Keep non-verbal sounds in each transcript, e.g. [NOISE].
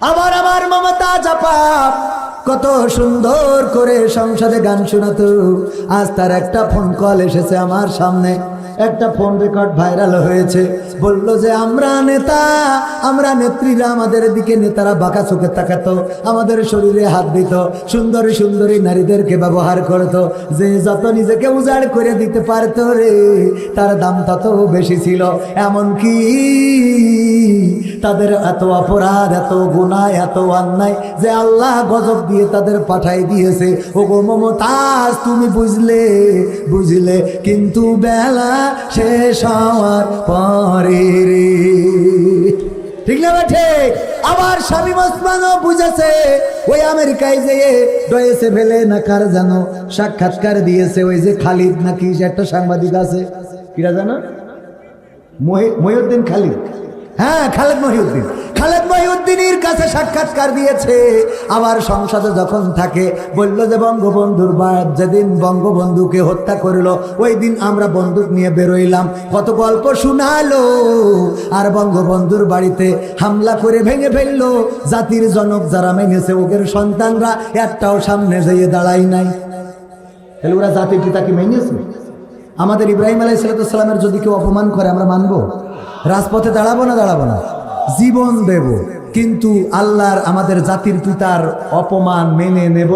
আমার আমার মমতা চাপা কত সুন্দর করে সংসদে গান শোনাতো। আজ তার একটা ফোন কল এসেছে আমার সামনে। একটা ফোন রেকর্ড ভাইরাল হয়েছে। বলল যে, আমরা নেতা, আমরা নেত্রীরা আমাদের দিকে নেতারা বাঁকা চোখে তাকাতো, আমাদের শরীরে হাত দিত, সুন্দরী সুন্দরী নারীদেরকে ব্যবহার করতো। যে যত নিজেকে উজাড় করে দিতে পারতো রে, তার দাম তত বেশি ছিল। এমনকি তাদের এত অপরাধ, এত গুণা এত অন্যায় যে আল্লাহ গজব দিয়ে তাদের পাঠাই দিয়েছে। ও গো মমতাজ, তুমি বুঝলে বুঝলে, কিন্তু বেলা শেষ হওয়ার পরে রে। ঠিক না ঠিক। আবার স্বামী ওসমানও বুঝেছে, ওই আমেরিকায় যেয়ে ডয়েছে ফেলে না কার জানো সাক্ষাৎকার দিয়েছে, ওই যে খালিদ নাকি একটা সাংবাদিক আছে। কিরা জানো? মহিউদ্দিন খালিদ। হ্যাঁ খালেদ মহিউদ্দিন। খালেদ মহিউদ্দিনের কাছে সাক্ষাৎকার দিয়েছে। আবার সংসদে যখন থাকে, বলল যে বঙ্গবন্ধুর বাদ যেদিন বঙ্গবন্ধুকে হত্যা করল, ওই দিন আমরা বন্দুক নিয়ে বেরোইলাম। কত গল্প শোনালো। আর বঙ্গবন্ধুর বাড়িতে হামলা করে ভেঙে ফেলল। জাতির জনক যারা মেনেছে ওদের সন্তানরা, একটাও সামনে যেয়ে দাঁড়াই নাই। তাহলে ওরা জাতির পিতাকে মেনেছে? আমাদের ইব্রাহিম আলাই সালাতামের যদি কেউ অপমান করে, আমরা মানবো? রাজপথে দাঁড়াবো না দাঁড়াবো না। জীবন দেব, কিন্তু আল্লাহর আমাদের জাতির পিতার অপমান মেনে নেব।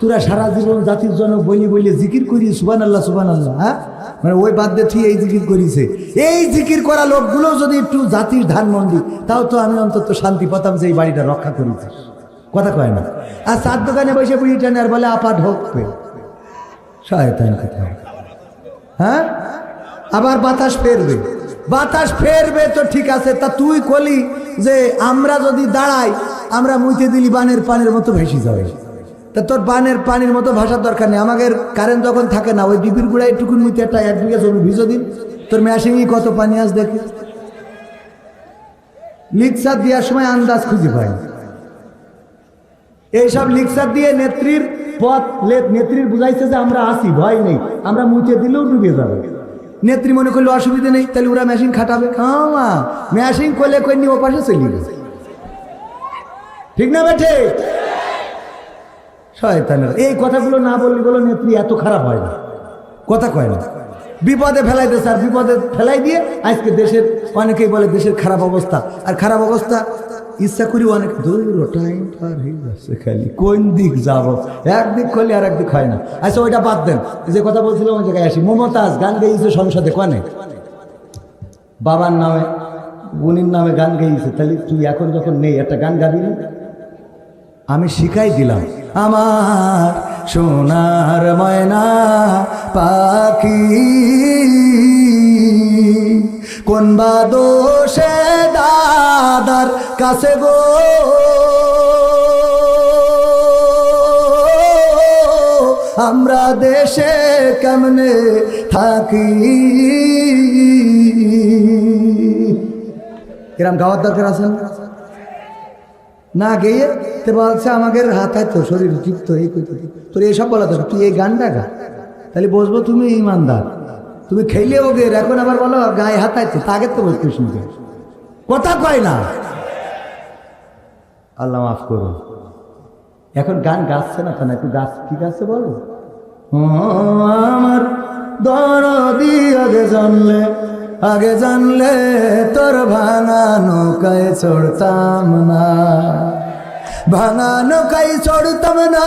তোরা সারা জীবন জাতির জন্য বলি বলি জিকির করি সুবান আল্লাহ সুবান আল্লাহ হ্যাঁ? মানে ওই বাদ দিয়ে এই জিকির করিছে এই জিকির করা লোকগুলো যদি একটু জাতির ধানমন্ডি, তাও তো আমি অন্তত শান্তি পেতাম যে এই বাড়িটা রক্ষা করেছি। কথা কয় না। আর চার দোকানে বসে বুড়ি টানে আর বলে, আপা শয়তান কোথায়? হ্যাঁ? আবার বাতাস ফেরবে। বাতাস ফেরবে তো ঠিক আছে, তা তুই কলি যে আমরা যদি দাঁড়াই, আমরা মুইতে দিলি বানের পানির মতো ভেসে যাবে। তা তোর বানের পানির মতো ভাষার দরকার নেই, আমাদের কারেন্ট যখন থাকে না, ওই ডিবির গুড়ায় টুকুন মুইতে একটা এক বিঘা জমি ভিজো দিন। তোর মেশিনই কত পানি আস দেখি। লিকসার দেওয়ার সময় আন্দাজ খুঁজে পাই। এইসব লিকসার দিয়ে নেত্রীর পথ নেত্রীর বুঝাইছে যে আমরা আসি ভয় নেই, আমরা মুছে দিলেও ডুবে যাবে। নেত্রী মনে করলে অসুবিধা নেই, তাহলে ওরা মেশিন খাটাবে। খাওয়া মেশিন করলে কইনি ও পাশে চলে গেছে। ঠিক না বেঠে? শয়তানের এই কথাগুলো না বললে বলো নেত্রী এত খারাপ হয় না। কথা কয় না। বিপদে ফেলাইতে স্যার, বিপদে ফেলাই দিয়ে আজকে দেশের, অনেকেই বলে দেশের খারাপ অবস্থা। আর খারাপ অবস্থা ইচ্ছা করি অনেক দূর টাইম পার হয়ে যাচ্ছে খালি। কোন দিক যাব? একদিক করলে আর একদিক হয় না। আচ্ছা ওইটা বাদ দেন। যে কথা বলছিলাম ওই জায়গায় আসি। মমতাজ, গান গেয়েছে সংসদে কনে? বাবার নামে বোনের নামে গান গেয়েছে। তাহলে তুই এখন যখন নেই, একটা গান গাবি না? আমি শিখাই দিলাম। আমার সোনার ময়না পাখি, কোন বা দোষে দাদার কাছে গো। আমরা দেশে কেমনে থাকি? এরম গাওয়ার দরকার আছে? না? গেয়ে তে বলছে আমাকে হাতায় তো শরীর চিত্ত এই কই তোর এইসব বলা দরকার, তুই এই গানটা গা। তাহলে বসবো তুমি, ইমানদার। তুমি খেলে ও গের এখন আবার বলো গায়ে হাতায় তো তাকে তো বসতে শুনতে। কথা কয় না। আল্লাহ মাফ করুন। এখন গান গাচ্ছে না কেন একটু গাছ কি গাছে বলো? আমার দরদি আগে জানলে আগে জানলে তোর ভাঙা নৌকায় চড়তাম না। ভাঙা নৌকায় চড়তাম না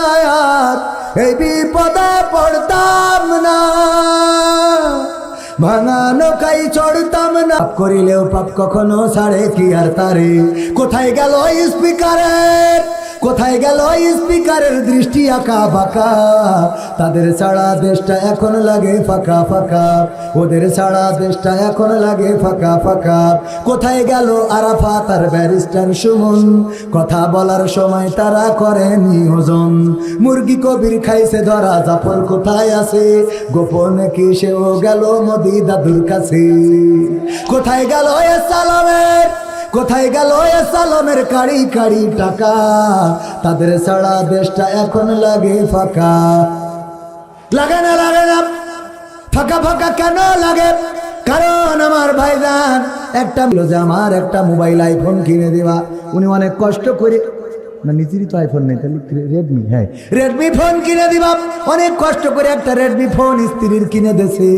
এই বিপদে পড়তাম না। ভাঙা নৌকায় চড়তাম না। করিলেও পাপ কখনো সাড়ে কি আর তারে? কোথায় গেল স্পিকারের কোথায় গেল স্পিকারের দৃষ্টি আঁকা বাঁকা তাদের ছাড়া দেশটা এখন লাগে ফাঁকা ফাঁকা। ওদের ছাড়া দেশটা এখন লাগে ফাঁকা ফাঁকা। কোথায় গেল আরাফা তার ব্যারিস্টার সুমন? কথা বলার সময় তারা করে নিয়োজন। মুরগি কবির খাইছে, ধরা জাফর কোথায় আছে? গোপনে কি সেও গেল মোদি দাদুর কাছে? কোথায় গেল এ সালামের কোথায় গেল এ সালামের কাড়ি কাড়ি টাকা? তাদের সারা দেশটা এখন লাগে ফাঁকা। লাগে না লাগে না। ফাঁকা ফাঁকা কেন লাগে? কারণ আমার ভাইজান, একটা যে আমার একটা মোবাইল আইফোন কিনে দেওয়া উনি অনেক কষ্ট করে না নিজেরই তো আইফোন নেই তাহলে রেডমি হ্যাঁ। রেডমি ফোন কিনে দিবা অনেক কষ্ট করে একটা রেডমি ফোন স্ত্রীর কিনে দেছে।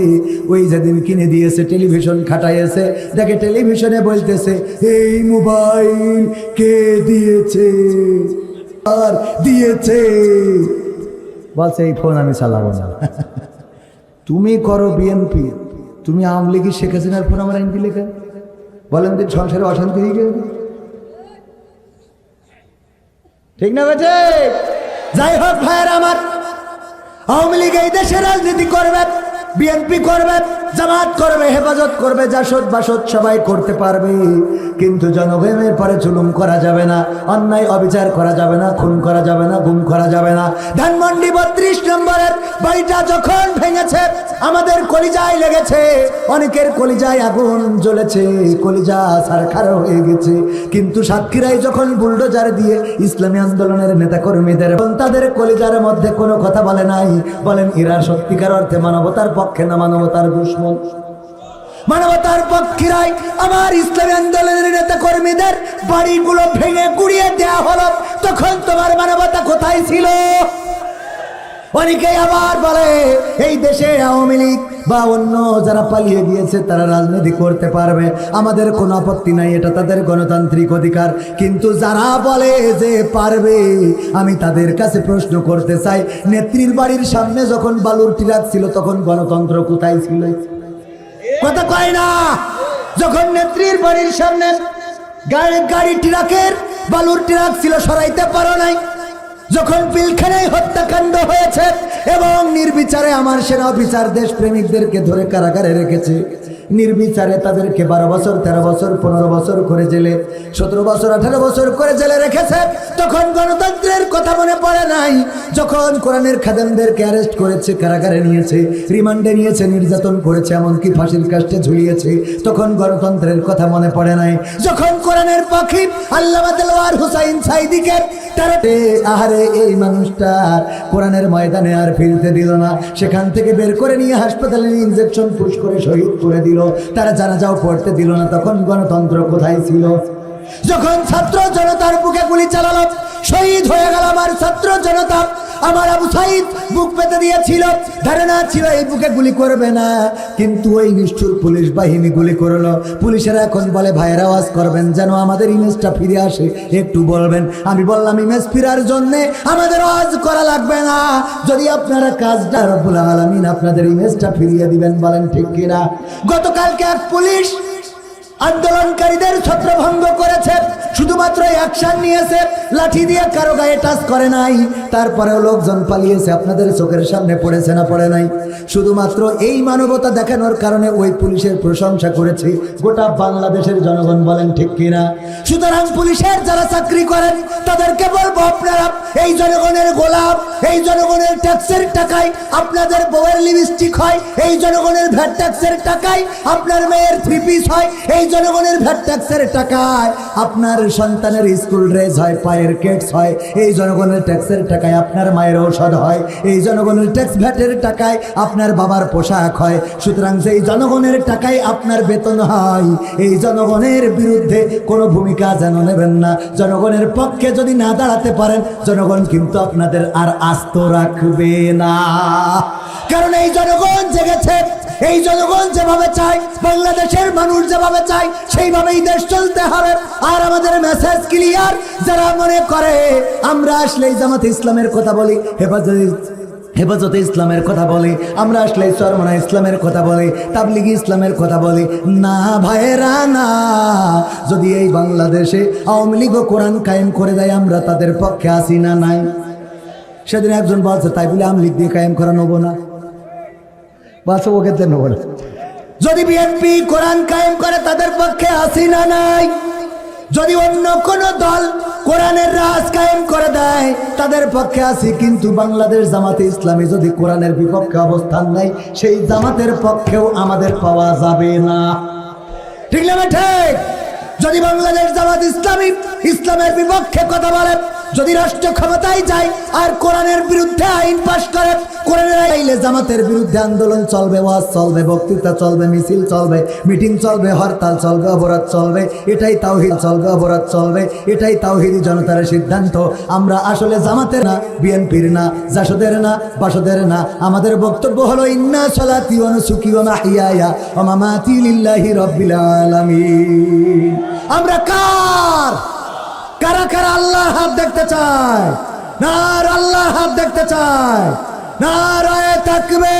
ওই যেদিন কিনে দিয়েছে টেলিভিশন খাটাইয়েছে। দেখে টেলিভিশনে বলতেছে এই মোবাইল কে দিয়েছে? আর দিয়েছে? বলছে এই ফোন আমি চালাবো না। তুমি করো বিএনপি তুমি আওয়ামী লীগের শেখ হাসিনার ফোন আমার আইনটি লেখা। বলেন যে সংসারে অশান্তি হয়ে গেল ঠিক না বেঠে যাই হোক ভাইয়ের আমার আওয়ামী লীগ এই দেশে রাজনীতি করবে বিএনপি করবে, জামাত করবে, হেফাজত করবে জাসদ বাসদ সবাই করতে পারবে। কিন্তু জনগণের পরে জুলুম করা যাবে না, অন্যায় অবিচার করা যাবে না, খুন করা যাবে না, গুম করা যাবে না। ধানমন্ডি বত্রিশ নম্বরের বাড়িটা যখন ভেঙেছে, আমাদের কলিজায় লেগেছে, অনেকের কলিজায় আগুন জ্বলেছে, কলিজা সারখার হয়ে গেছে। কিন্তু সাতক্ষীরাই যখন বুলডোজার দিয়ে ইসলামী আন্দোলনের নেতাকর্মীদের এবং তাদের কলিজার মধ্যে কোনো কথা বলে নাই। বলেন, এরা সত্যিকার অর্থে মানবতার পক্ষে না মানবতার দুশ্মন? মানবতার পক্ষীরাই আমার ইসলামী আন্দোলনের নেতা কর্মীদের বাড়িগুলো ভেঙে গুড়িয়ে দেওয়া হলো। তখন তোমার মানবতা কোথায় ছিল? অনেকেই আবার বলে, এই দেশে আওয়ামী লীগ বা অন্য যারা পালিয়ে গিয়েছে, তারা রাজনীতি করতে পারবে। আমাদের কোনো আপত্তি নাই, এটা তাদের গণতান্ত্রিক অধিকার। কিন্তু যারা বলে যে পারবে, আমি তাদের কাছে প্রশ্ন করতে চাই। নেত্রীর বাড়ির সামনে যখন বালুর টিরাক ছিল, তখন গণতন্ত্র কোথায় ছিল? কথা কয় না। যখন নেত্রীর বাড়ির সামনে গাড়ি গাড়ি ট্রাকের বালুর ট্রাক ছিল, সরাইতে পারো নাই। যখন পিলখানায় হত্যাকাণ্ড হয়েছে এবং নির্বিচারে আমার সেনা অফিসার দেশপ্রেমিকদেরকে ধরে কারাগারে রেখেছে নির্বিচারে তাদেরকে বারো বছর, তেরো বছর, পনেরো বছর করে জেলে, সতেরো বছর, আঠারো বছর করে জেলে রেখেছে। তখন গণতন্ত্রের কথা মনে পড়ে নাই। যখন কোরআনের খাদেমদেরকে অ্যারেস্ট করেছে, কারাগারে নিয়েছে, রিমান্ডে নিয়েছে, নির্যাতন করেছে, এমনকি ফাঁসির কাষ্টে ঝুলিয়েছে, তখন গণতন্ত্রের কথা মনে পড়ে নাই। যখন কোরআনের পাখি আল্লাহ দেলোয়ার হুসাইন সাইদিকে তারাতে, আহারে, এই মানুষটা কোরআনের ময়দানে আর ফিরতে দিল না। সেখান থেকে বের করে নিয়ে হাসপাতালে ইনজেকশন পুশ করে শহীদ করে দিল। তারা যারা যাও পড়তে দিল না, তখন গণতন্ত্র কোথায় ছিল? যখন ছাত্র জনতার বুকে গুলি চালালো শহীদ হয়ে গেল আমার ছাত্র জনতা। আমার আবু সাইদ বুক পেতে দিয়েছিল। ধারণা ছিল, এই বুকে গুলি করবে না। কিন্তু ওই নিষ্ঠুর পুলিশ বাহিনী গুলি করল। পুলিশেরা এখন বলে, ভাইয়ের, আওয়াজ করবেন যেন আমাদের ইমেজটা ফিরে আসে। একটু বলবেন। আমি বললাম, ইমেজ ফিরার জন্যে আমাদের আওয়াজ করা লাগবে না। যদি আপনারা কাজটা রব্বুল আলমিন আপনাদের ইমেজটা ফিরিয়ে দিবেন, বলেন ঠিক কিনা? গতকালকে এক পুলিশ আন্দোলনকারীদের ছত্রভঙ্গ করেছে। শুধুমাত্র অ্যাকশন নিয়েছে, লাঠি দিয়ে কারও গায়ে টাচ করে নাই, তারপরেও লোকজন পালিয়েছে, আপনাদের চোখের সামনে পড়েছে না পড়ে নাই। শুধুমাত্র এই মানবতা দেখানোর কারণে ওই পুলিশের প্রশংসা করেছে, গোটা বাংলাদেশের জনগণ বলেন ঠিক কিনা? সুতরাং পুলিশের যারা চাকরি করেন, তাদেরকে বলব আপনারা, এই জনগণের গোলাপ, এই জনগণের ট্যাক্সের টাকায় আপনাদের বউয়ের লিপস্টিক হয়, এই জনগণের ভ্যাট ট্যাক্সের টাকায় আপনার মেয়ের থ্রি পিস হয়, এই জনগণের ভ্যাট ট্যাক্সের টাকায় আপনার সন্তানের স্কুল ড্রেস হয়, পায়ের কেটস হয়, এই জনগণের ট্যাক্সের টাকায় আপনার মায়ের ঔষধ হয়, এই জনগণের ট্যাক্স ভ্যাটের টাকায় আপনার বাবার পোশাক হয়, সুতরাং সেই জনগণের টাকায় আপনার বেতন হয়, এই জনগণের বিরুদ্ধে কোনো ভূমিকা যেন নেবেন না, জনগণের পক্ষে যদি না দাঁড়াতে পারেন, জনগণ কিন্তু আপনাদের আর আস্ত রাখবে না। কারণ এই জনগণ জেগেছে, এই জনগণ যেভাবে চায় বাংলাদেশের মানুষ যেভাবে চায়, সেইভাবেই দেশ চলতে হবে। আর আমাদের মেসেজ ক্লিয়ার যারা মনে করে, আমরা আসলে জামাত ইসলামের কথা বলি, হেফাজত হেফাজতে ইসলামের কথা বলি, আমরা আসলে সরমনা ইসলামের কথা বলি, তাবলিগি ইসলামের কথা বলি। না ভাইয়েরা, না। যদি এই বাংলাদেশে আওয়ামী লীগ কোরআন কায়েম করে দেয়, আমরা তাদের পক্ষে আসি না নাই? সেদিন একজন বলছে, তাই বলে আওয়ামী লীগ দিয়ে কায়েম করা নেব না। বলছে, ওকে নেব না। যদি বিএনপি কোরআন কায়েম করে, তাদের পক্ষে আসি না নাই। যদি অন্য কোন দল কোরআনের রাজ কায়েম করে দেয়, তাদের পক্ষে আছি, কিন্তু বাংলাদেশ জামাতে ইসলামী যদি কোরআনের বিপক্ষে অবস্থান নেয়, সেই জামাতের পক্ষেও আমাদের পাওয়া যাবে না। ঠিক না, ঠিক? যদি বাংলাদেশ জামাত ইসলামী ইসলামের বিপক্ষে কথা বলে যদি রাষ্ট্র ক্ষমতায় যায় আর কোরআনের বিরুদ্ধে আইন পাশ করে, কোরআনের আইলে জামাতের বিরুদ্ধে আন্দোলন চলবে, ওয়াজ চলবে, বক্তৃতা চলবে, মিছিল চলবে, মিটিং চলবে, হরতাল চলবে অবরোধ চলবে, এটাই তাওহিদ চলবে অবরোধ চলবে, এটাই তাওহিদি জনতার সিদ্ধান্ত। আমরা আসলে জামাতের না, বিএনপির না, জাসদের না, বাসদের না। আমাদের বক্তব্য হলো, ইন্না সলাতি ওয়া নুসুকি ওয়া মাহইয়ায়া ওয়া মামাতি লিল্লাহি রাব্বিল আলামিন। আমরা কার? কারা কারা আল্লাহর হাত দেখতে চায়? নার আল্লাহর হাত দেখতে চায়। নারায় থাকবে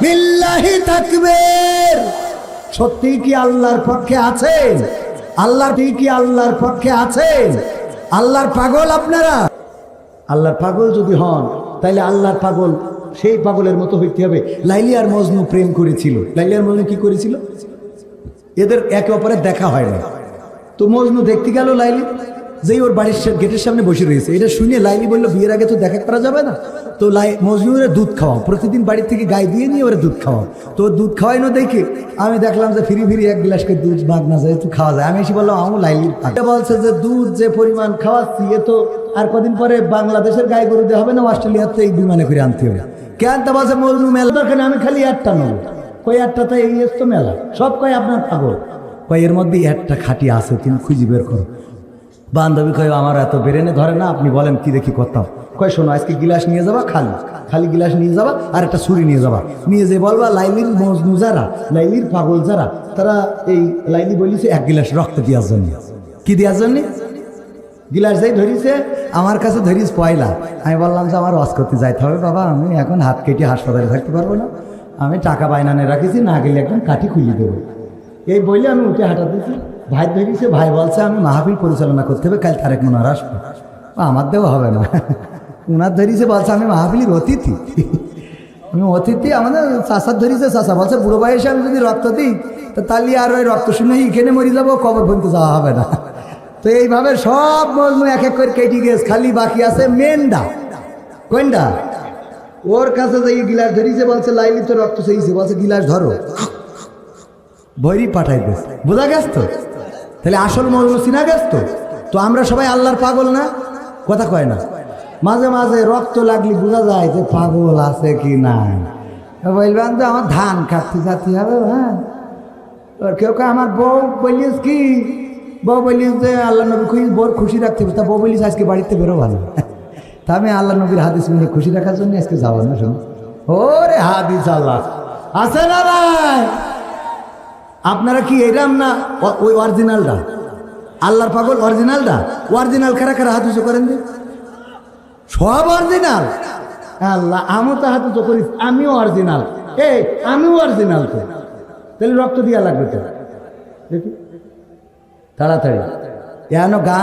বিল্লাহি থাকবে সত্যি কি আল্লাহর পক্ষে আছেন? আল্লাহ কি আল্লাহর পক্ষে আছেন? আল্লাহর পাগল আপনারা? আল্লাহর পাগল যদি হন তাহলে আল্লাহর পাগল সেই পাগলের মতো হইতে হবে। লাইলিয়ার মজনু প্রেম করেছিল। লাইলিয়ার মজনু কি করেছিল? এদের একে অপরের দেখা হয় না তো মজনু দেখতে গেল লাইলি, যেই ওর বাড়ির গেটের সামনে বসে রয়েছে। এটা শুনে লাইলি বলল, বিয়ের আগে তো দেখা করা যাবে না? তো লাই, মজনুরে দুধ খাওয়াও প্রতিদিন বাড়ির থেকে গায়ে দিয়ে নিয়ে ওরা দুধ খাওয়াও তো দুধ খাওয়াই না দেখে আমি দেখলাম যে ফিরি ফিরি এক গ্লাস করে দুধ মাগ না যায়, একটু খাওয়া যায়। আমি এসে বললাম আমু পাগল। এটা বলছে যে দুধ যে পরিমাণ খাওয়াচ্ছি, এ তো আর কদিন পরে বাংলাদেশের গায়ে গরু দেওয়া হবে না, অস্ট্রেলিয়াতে এই বিমানে করে আনতে হবে। কেন? তা বলছে, মজনু মেলা দরকার আমি খালি একটা নেব। কই একটা তো এই তো মেলা। সব কয় আপনার পাগল। কয়, এর মধ্যে একটা খাটি আছে, তুমি খুঁজি বের করো। বান্ধবী কয়, আমার এত বেরেনে ধরে না, আপনি বলেন কি দেখি করতাম? কয়, শোনো, আজকে গিলাস নিয়ে যাবা, খালি খালি গিলাস নিয়ে যাবা, আর একটা ছুরি নিয়ে যাবা। নিয়ে যে বলবা, লাইলির মজনু যারা, লাইলির পাগল যারা, তারা এই লাইলি বলিছে, এক গিলাস রক্ত দেওয়ার জন্য। কি দেওয়ার জন্য? গিলাস যাই ধরিছে, আমার কাছে ধরিস পয়লা। আমি বললাম যে, আমার ওয়াশ করতে যাইতে হবে, বাবা, আমি এখন হাত কেটে হাসপাতালে থাকতে পারব না। আমি টাকা বাইনানে রাখিছি, না গেলে একদম কাঠি খুলে দেবো। এই বইলে আমি উঠে হাঁটা দিয়েছি ভাই ধরিছে ভাই বলছে, আমি মাহফিল পরিচালনা করতে হবে, কাল তারেক মনার আসব। আমার দেওয়া হবে না। উনার ধরিছে, বলছে, আমি মাহফিলের অতিথি। আমি অতিথি, আমাদের চাষার ধরিছে চাষা বলছে, বুড়ো বয়সে আমি যদি রক্ত দিই, তো তাহলে আর ওই রক্ত শুনে এখানে মরে যাব, কবর পর্যন্ত যাওয়া হবে না। তো এইভাবে সব মজনু এক এক করে কেটে গেছে, খালি বাকি আছে মেনডা কোনটা? ওর কাছে যে গিলাস ধরিছে, বলছে, লাইলি তো রক্ত চেয়েছে। বলছে, গিলাস ধরো। বৈরি পাঠাই দিস বোঝা গেছ তো? তাহলে আসল মজনু চিনা গেছ তো? তো আমরা সবাই আল্লাহর পাগল না? কথা কয় না। মাঝে মাঝে রক্ত লাগলে বোঝা যায় যে পাগল আছে কি নাই। বলবেন তো আমার ধান কাটতে যাতে হবে হ্যাঁ। আর কেউ কেউ আমার বউ বলিস কি? বউ বলিস যে, আল্লাহ নবী খুশি, বউর খুশি রাখতে তা বউ বলিস, আজকে বাড়িতে বেরো ভালো। [LAUGHS] তা আমি আল্লাহ নবীর হাদিস মিলে খুশি রাখার জন্য আজকে যাব না শুনুন ওরে হাদিস আল্লাহ। আছে না আপনারা কি এরাম না ওই অরিজিনালটা আল্লাহর পাগল অরিজিনালটা অরিজিনাল খারা খারা হাত উঁচু করেন সব অরিজিনাল আল্লাহ আমি তো হাত উঁচু করিস আমিও অরিজিনাল এ আমিও অরিজিনাল তো। তাহলে রক্ত দিয়া লাগবে তো দেখি। তাড়াতাড়ি। এন গান